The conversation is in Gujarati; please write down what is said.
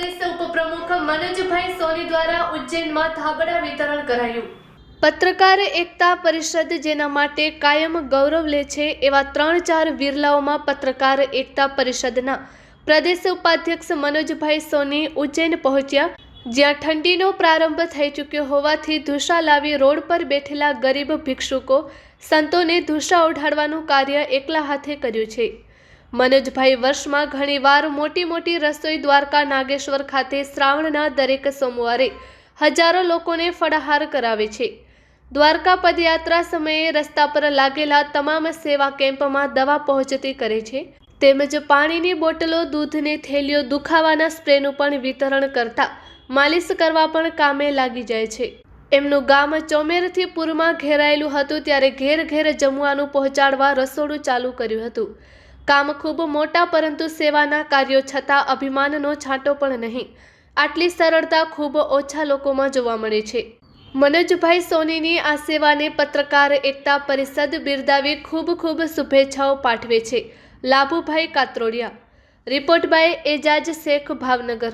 પ્રદેશ ઉપપ્રમુખ મનોજભાઈ સોની દ્વારા ઉજ્જૈનમાં થાબડા વિતરણ કરાયું. પત્રકાર એકતા પરિષદ જેના માટે કાયમ ગૌરવ લે છે એવા ત્રણ ચાર વિરલાઓમાં પત્રકાર એકતા પરિષદના પ્રદેશ ઉપાધ્યક્ષ મનોજભાઈ સોની ઉજ્જૈન પહોંચ્યા. જ્યાં ઠંડીનો પ્રારંભ થઈ ચૂક્યો હોવાથી ધુસા લાવી રોડ પર બેઠેલા ગરીબ ભિક્ષુકો સંતોને ધુસા ઓઢાડવાનું કાર્ય એકલા હાથે કર્યું છે. મનોજભાઈ વર્ષમાં ઘણીવાર મોટી મોટી રસોઈ દ્વારકા નાગેશ્વર ખાતે શ્રાવણના દરેક સોમવારે હજારો લોકોને ફળાહાર કરાવે છે. દ્વારકા પદયાત્રા સમયે રસ્તા પર લાગેલા તમામ સેવા કેમ્પમાં દવા પહોંચતી કરે છે. તેમજ પાણીની બોટલો, દૂધની થેલીઓ દુખાવાના સ્પ્રેનું પણ વિતરણ કરતા માલિશ કરવા પણ કામે લાગી જાય છે. એમનું ગામ ચોમેરથી પૂરમાં ઘેરાયેલું હતું ત્યારે ઘેર ઘેર જમવાનું પહોંચાડવા રસોડું ચાલુ કર્યું હતું. કામ ખૂબ મોટા પરંતુ સેવાના કાર્યો છતાં અભિમાનનો છાંટો પણ નહીં. આટલી સરળતા ખૂબ ઓછા લોકોમાં જોવા મળે છે. મનોજભાઈ સોનીની આ સેવાને પત્રકાર એકતા પરિષદ બિરદાવી ખૂબ ખૂબ શુભેચ્છાઓ પાઠવે છે. Labhubhai Katrodiya. Report by Ejaz Sheikh Bhavnagar.